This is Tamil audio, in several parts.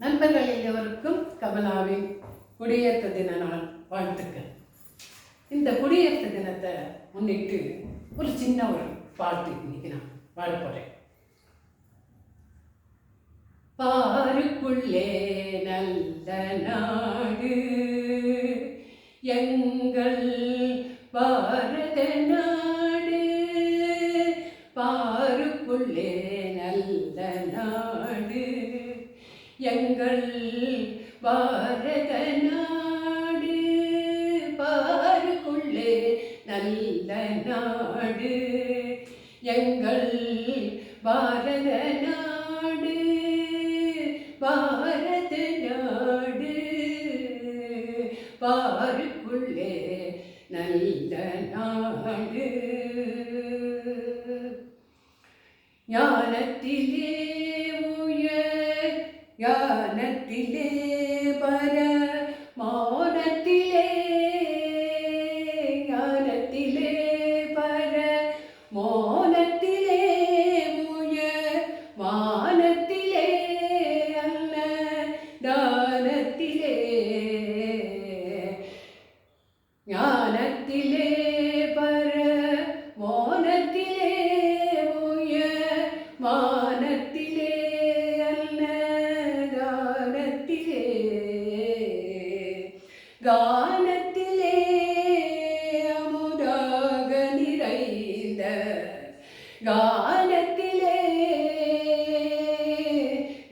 நண்பர்கள் எல்லோருக்கும் கமலாவின் குடியேற்ற தின நாள் வாழ்த்துக்கள். இந்த குடியேற்ற தினத்தை முன்னிட்டு ஒரு சின்ன ஒரு பாட்டு இன்னைக்கு நான் பாட பாருக்குள்ளே நல்ல நாடு எங்கள் பாரத நாடு பாருக்குள்ளே எங்கள் பாரத நாடு பாருக்குள்ளே நல்ல நாடு. எங்கள் பாரத நாடு பாரத நாடு பாருக்குள்ளே நல்ல நாடு. ஞானத்திலே உயர் ஞானத்திலே பர கானத்திலே அமுதாக நிறைந்த கானத்திலே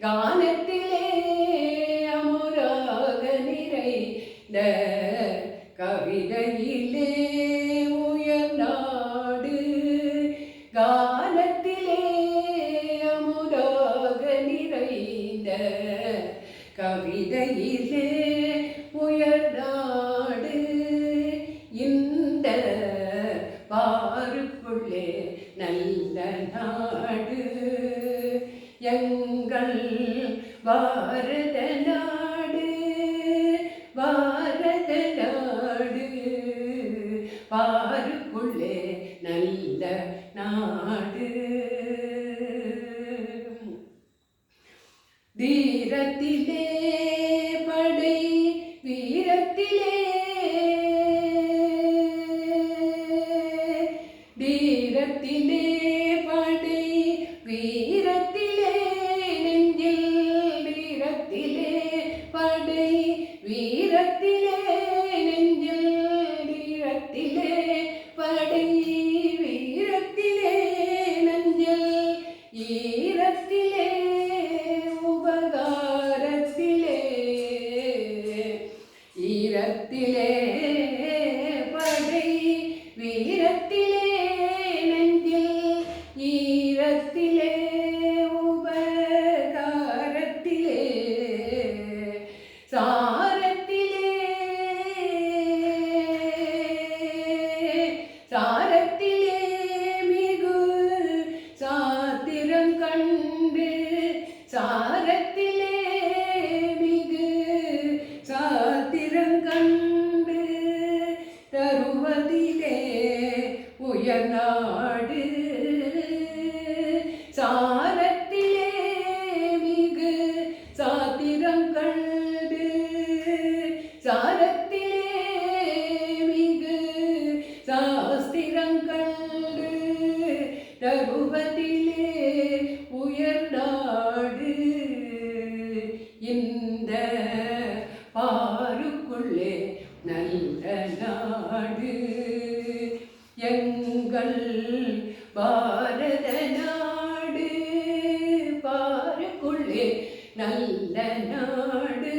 கானத்திலே அமுதாக நிறைந்த கவிதையிலே உயர்நாடு காலத்திலே அமுதாக நிறைந்த கவிதையிலே நல்ல நாடு எங்கள் பாரத நாடு பாரத நாடு பாருக்குள்ளே நல்ல நாடு. தீரத்திலே reptiles, உயர்நாடு. சாரத்திலே மிகு சாத்திரம் கண்டு. சாரத்திலே மிகு சாஸ்திரம் கண்டு. ரகுபதிலே உயர்நாடு. இந்த பாருக்குள்ளே நல்ல நாடு. எங்கள் பாரத நாடு பாருக்குள்ளே நல்ல நாடு.